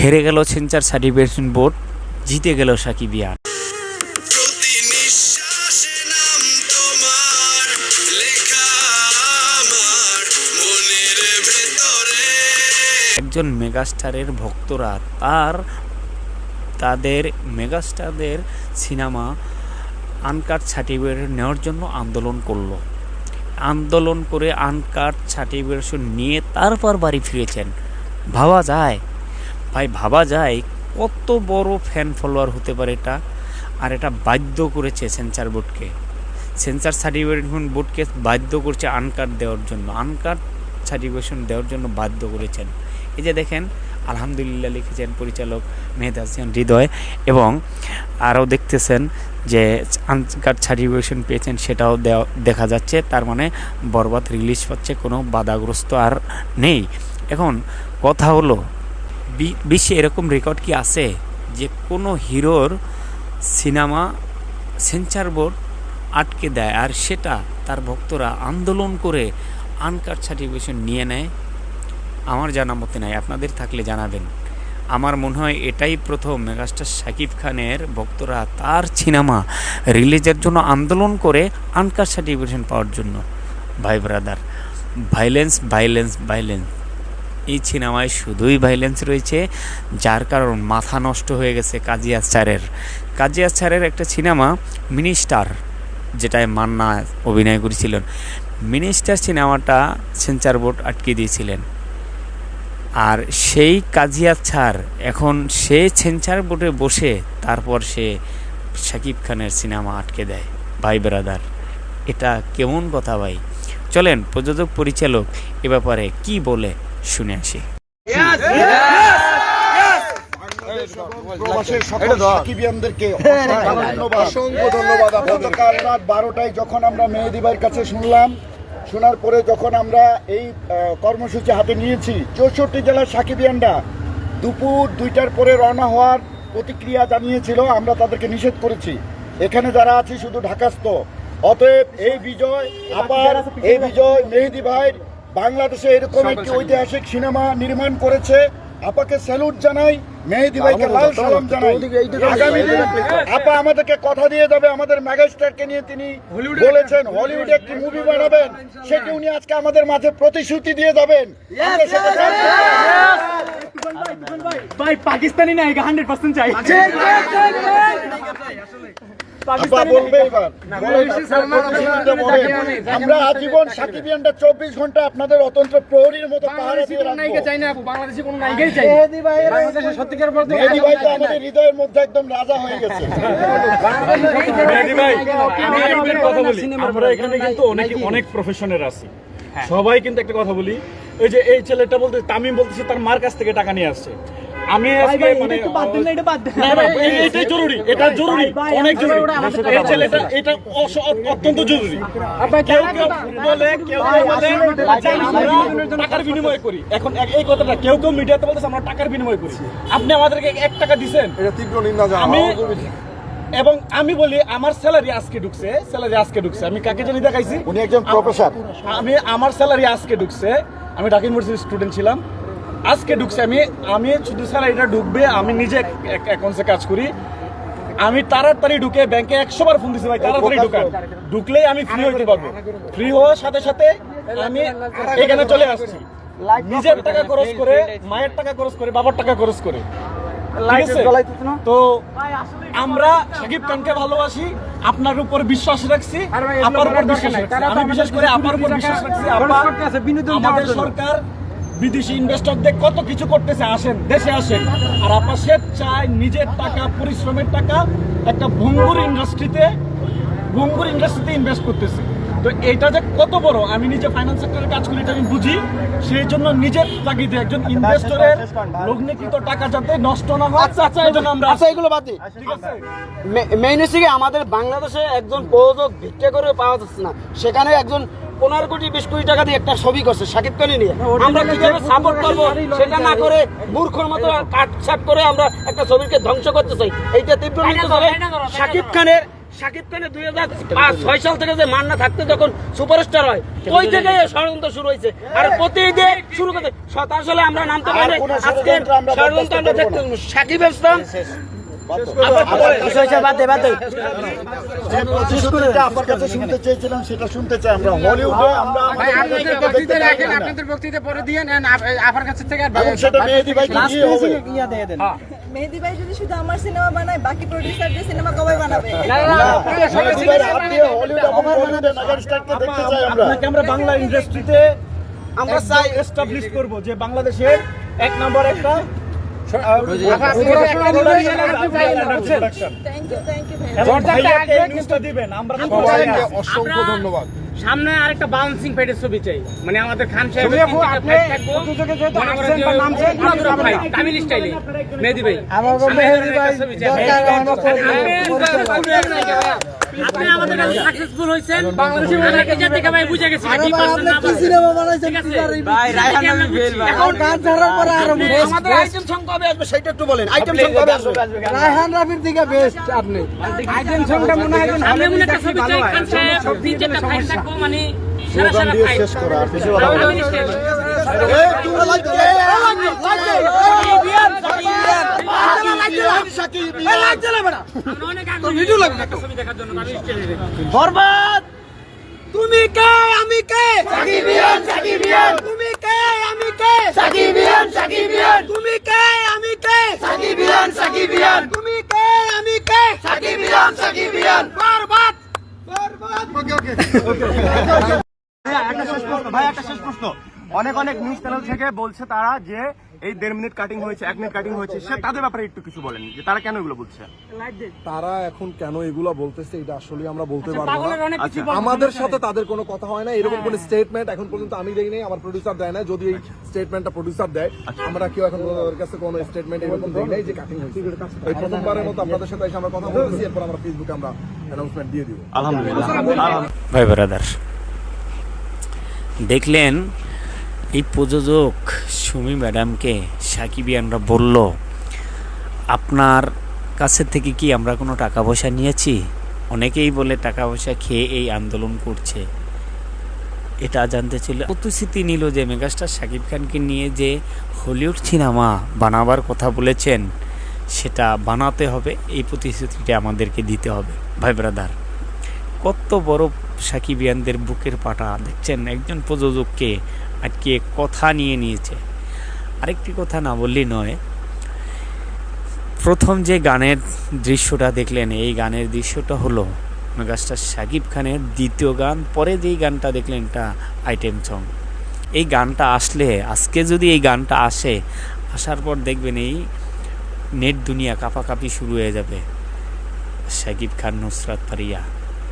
হেরে গেল সেঞ্চার certification board, জিতে গেল সাকিবিয়ান একজন মেগাস্টারের ভক্তরা তার, তাদের মেগাস্টারদের সিনেমা আনকাট সার্টিফিকেট নেওয়ার জন্য আন্দোলন করল। আন্দোলন করে আনকাট সার্টিফিকেশন নিয়ে তারপর বাড়ি ফিরেছেন। ভাবা যায়, ভাই ভাবা যায় কত বড় ফ্যান ফলোয়ার হতে পারে এটা। আর এটা বাধ্য করেছে সেন্সার বোর্ডকে সেন্সার সার্টিফিকেশন বোর্ডকে বাধ্য করছে আনকাট দেওয়ার জন্য। আনকাট সার্টিফিকেশন দেওয়ার জন্য বাধ্য করেছেন। এই যে দেখেন, আলহামদুলিল্লাহ লিখেছেন পরিচালক মেহেদ হাসান হৃদয় এবং আরও দেখতেছেন যে আনকাট সার্টিফিকেশন পেয়েছেন সেটাও দেখা যাচ্ছে। তার মানে বরবাদ রিলিজ পাচ্ছে কোনো বাধাগ্রস্ত আর নেই। এখন কথা হলো বিশ্বে এরকম রেকর্ড কি আছে যে কোনো হিরোর সিনেমা সেন্সার বোর্ড আটকে দেয় আর সেটা তার ভক্তরা আন্দোলন করে আনকাট সার্টিফিকেশন নিয়ে নেয়? আমার জানা মতে নাই। আপনাদের থাকলে জানাবেন। আমার মনে হয় এটাই প্রথম মেগাস্টার শাকিব খানের ভক্তরা তার সিনেমা রিলিজের জন্য আন্দোলন করে আনকার সার্টিফিকেশন পাওয়ার জন্য। ভাই ব্রাদার ভাইলেন্স ভাইলেন্স ভাইলেন্স এই সিনেমায় শুধুই ভাইলেন্স রয়েছে, যার কারণ মাথা নষ্ট হয়ে গেছে কাজিয়া আচারের কাজিয়া আচারের একটা সিনেমা মিনিস্টার, যেটায় মান্না অভিনয় করেছিলেন। মিনিস্টার সিনেমাটা সেন্সার বোর্ড আটকে দিয়েছিলেন। আর সেই কাজিয়া ছাড় এখন সে সেন্সার বোর্ডে বসে তারপর সে শাকিব খানের সিনেমা আটকে দেয় ভাই ব্রাদার। এটা কেমন কথা ভাই? চলেন প্রযোজক পরিচালক এ ব্যাপারে কি বলে শুনে আসি। প্রবাসের সকল সাকিবিয়ানদেরকে অসংখ্য ধন্যবাদ। অসংখ্য ধন্যবাদ গতকাল রাত বারোটায় যখন আমরা মেহেদি ভাইয়ের কাছে শুনলাম শোনার পরে যখন আমরা এই কর্মসূচি হাতে নিয়েছি চৌষট্টি জেলার সাকিবিয়ানরা দুপুর দুইটার পরে রওনা হওয়ার প্রতিক্রিয়া জানিয়েছিল আমরা তাদেরকে নিষেধ করেছি। এখানে যারা আছি শুধু ঢাকাস্থ। অতএব এই বিজয় আবার এই বিজয় মেহেদি ভাই বাংলাদেশে এরকম একটি ঐতিহাসিক সিনেমা নির্মাণ করেছে। আপাকে স্যালুট জানাই মেহেদি ভাইকে লাল সালাম জানাই। আগামী দিন আপা আমাদেরকে কথা দিয়ে যাবে আমাদের মেগাস্টারকে নিয়ে তিনি বলেছেন হলিউডে একটি মুভি বানাবেন সেটি উনি আজকে আমাদের মাঝে প্রতিশ্রুতি দিয়ে যাবেন। ভাই পাকিস্তানি না হান্ড্রেড পার্সেন্ট চাই। আমরা আজীবন সাকিবিয়ানটা চব্বিশ ঘণ্টা আপনাদের অতন্ত্র প্রহরীর মতো পাহারা দিয়ে রাখব। চাই না বাংলাদেশে কোনো নায়িকাই চাই বাংলাদেশের সত্যিকার বলতে মেহেদি ভাই তো আমাদের হৃদয়ের মধ্যে একদম রাজা হয়ে গেছে। আমরা এখানে কিন্তু অনেক অনেক প্রফেশনের আছি। সবাই কিন্তু একটা কথা বলি। ওই যে এই ছেলেটা বলতে তামিম বলতেছে তার মার কাছ থেকে টাকা নিয়ে আসছে। আমি আজকে মানে না, না, এই- এটাই জরুরি এটা জরুরি অনেক জরুরি। এই ছেলেটা এটা অত্যন্ত জরুরি। কেউ কেউ বলে কেউ টাকার বিনিময় করি। এখন এই কথাটা কেউ কেউ মিডিয়াতে বলতেছে আমরা টাকার বিনিময় করি। আপনি আমাদেরকে এক টাকা দিছেন। আমি এবং আমি বলি আমার স্যালারি আজকে ঢুকছে স্যালারি আজকে ঢুকছে। আমি কাকে জানি দেখাইছি? উনি একজন প্রফেসর আমি আমার স্যালারি আজকে ঢুকছে। আমি ঢাকা ইউনিভার্সিটির স্টুডেন্ট ছিলাম। আজকে ঢুকছে আমি আমি শুধু স্যালারিটা ঢুকবে আমি নিজে অ্যাকাউন্টসে কাজ করি। আমি তাড়াতাড়ি ঢুকে ব্যাংকে একশো বার ফোন দিছি ভাই তাড়াতাড়ি ঢুকান। ঢুকলেই আমি ফ্রি হইতে পারব। ফ্রি হওয়ার সাথে সাথে আমি এখানে চলে আসছি। নিজের টাকা খরচ করে মায়ের টাকা খরচ করে বাবার টাকা খরচ করে। তো আমরা সাকিব খানকে ভালোবাসি আপনার উপর বিশ্বাস রাখছি আপনার উপর বিশ্বাস রাখছি। আমি বিশেষ করে আপনার উপর বিশ্বাস রাখছি। আমাদের সরকার বিদেশি ইনভেস্টরদের কত কিছু করতেছে, আসেন, দেশে আসেন। আর আপনার স্বেচ্ছায় নিজের টাকা, পরিশ্রমের টাকা, একটা ভঙ্গুর ইন্ডাস্ট্রিতে ভঙ্গুর ইন্ডাস্ট্রিতে ইনভেস্ট করতেছে। তো এটা যে কত বড়? আমি নিজে ফাইন্যান্স সেক্টরে কাজ করি এটা আমি বুঝি। সেই জন্য নিজের তাগিদে একজন ইনভেস্টরের লগ্নিকৃত টাকা যাতে নষ্ট না হয়। আচ্ছা এই জন্য আমরা আচ্ছা এগুলো বাদ দিই ঠিক আছে। মেইন হচ্ছে কি আমাদের বাংলাদেশে একজন প্রযোজক ভিক্ষা করে পাওয়া যাচ্ছে না। সেখানে একজন পনেরো কোটি বিশ কোটি টাকা দিয়ে একটা ছবি করছে সাকিব খানি নিয়ে। আমরা কীভাবে সাপোর্ট করব? সেটা না করে মূর্খর মতো কাটছাট করে আমরা একটা ছবিকে ধ্বংস করতে চাই। এইটা তীব্র সাকিব খানের শাকিব খানের দুই হাজার পাঁচ ছয় সাল থেকে যে মান্না থাকতে যখন সুপারস্টার হয় ওই থেকে ষড়যন্ত্র শুরু হয়েছে। আর প্রতিদিন শুরু করতে আসলে আমরা নামতে পারি আজকে ষড়যন্ত্র আমরা দেখতে সাকিব ইসলাম যে প্রতিশ্রুতিটা আপনার কাছে শুনতে চেয়েছিলাম সেটা শুনতে চাই আমরা। হলিউডে আমরা আমাদের নায়িকাকে দেখতে পাই না। বক্তৃতা পরে দিয়ে নেন আপনার কাছে থেকে মেহেদি ভাই যদি শুধু আমার সিনেমা বানায় বাকি প্রডিউসারদের সিনেমা কবে বানাবে? দেখতে চাই আমরা। আপনাকে আমরা বাংলা ইন্ডাস্ট্রিতে আমরা চাই এস্টাবলিশ করব যে বাংলাদেশের এক নম্বর একটা অসংখ্য ধন্যবাদ। সামনে আরেকটা বাউন্সিং পেটের ছবি চাই। মানে আমাদের খান সাহেব তামিল স্টাইলে মেহেদি ভাই। আপনি আমাদের কাছে সাকসেসফুল হয়েছেন। বাংলাদেশের অনেকে জাতি ভাই বুঝে গেছি কি করছেন না পারছেন। ঠিক আছে? এখন গান ছাড়ার পরে আরও আমাদের আইটেম সং কবে আসবে? সেটা একটু বলেন। আইটেম সং কবে আসবে? সামনে মনে একটা ছবি চাই খান সাহেব তিন চারটা থাকব মানে সেরা সেরা শেষ করা। আর বেশি কথা বলব না। তামিল স্টাইলে। এই, তোমরা like দিলে, এই, like দিলে, like সাকিব আগ্রহী একটা ছবি দেখার জন্য তামিল স্টাইলে বরবাদ তুমি কে? আমি কে? সাকিবিয়ান সাকিবিয়ান তুমি কে? আমি কে? সাকিবিয়ান সাকিবিয়ান তুমি কে? আমি কে? সাকিবিয়ান সাকিবিয়ান তুমি কে আমি কে সাকিবিয়ান সাকিবিয়ান বরবাদ ভাই একটা শেষ প্রশ্ন। অনেক অনেক নিউজ চ্যানেল থেকে বলছে তারা যে এই দেড় মিনিট কাটিং হয়েছে এক মিনিট কাটিং হয়েছে। সে তাদের ব্যাপারে একটু কিছু বলেন যে তারা কেন এগুলো বলছে? তারা এখন কেন এগুলো বলতেছে এটা আসলে আমরা বলতে পারব না। আচ্ছা, আমাদের সাথে তাদের কোনো কথা হয় না এরকম কোনো স্টেটমেন্ট এখন পর্যন্ত আমি দেখিনি আমার প্রডিউসার দেয় না যদি এই স্টেটমেন্টটা প্রডিউসার দেয় আমরা কেউ এখন তাদের কাছে কোনো স্টেটমেন্ট এরকম দেই নাই যে কাটিং হয়েছে। এই প্রথমবারের মতো আপনাদের সাথে এসে আমরা কথা বলতেছি এরপর আমরা ফেসবুকে আমরা অ্যানাউন্সমেন্ট দিয়ে দিব। আলহামদুলিল্লাহ। আলহামদুলিল্লাহ। ভাই ব্রাদার দেখলেন এই প্রযোজক সুমি ম্যাডামকে সাকিবিয়ানরা বলল, আপনার কাছে থেকে কি আমরা কোনো টাকা পয়সা নিয়েছি? অনেকেই বলে টাকা পয়সা খেয়ে এই আন্দোলন করছে। এটা জানতে ছিল প্রতিশ্রুতি নিল যে মেগাস্টার শাকিব খানকে নিয়ে যে হলিউড সিনেমা বানাবার কথা বলেছেন, সেটা বানাতে হবে। এই প্রতিশ্রুতিটা আমাদেরকে দিতে হবে, ভাই ব্রাদার। কত বড় সাকিবিয়ানদের বুকের পাটা, দেখছেন? একজন প্রযোজককে আজকে কথা নিয়ে নিয়েছে। আরেকটি কথা না বললেই নয়, প্রথম যে গানের দৃশ্যটা দেখলেন, এই গানের দৃশ্যটা হলো মেগাস্টার সাকিব খানের দ্বিতীয় গান, পরে যেই গানটা দেখলেন এটা আইটেম সং এই গানটা আসলে, আজকে যদি এই গানটা আসে, আসার পর দেখবেন এই নেট দুনিয়া কাপাকাপি শুরু হয়ে যাবে। সাকিব খান, নুসরাত ফারিয়া।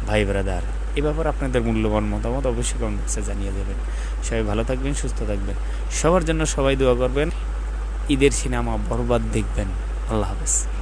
ভাই ব্রাদার, এ ব্যাপারে আপনাদের মূল্যবান মতামত অবশ্যই কমেন্ট বক্সে জানিয়ে দেবেন। সবাই ভালো থাকবেন, সুস্থ থাকবেন। সবার জন্য সবাই দোয়া করবেন। ঈদের সিনেমা বরবাদ দেখবেন। আল্লাহ হাফেজ।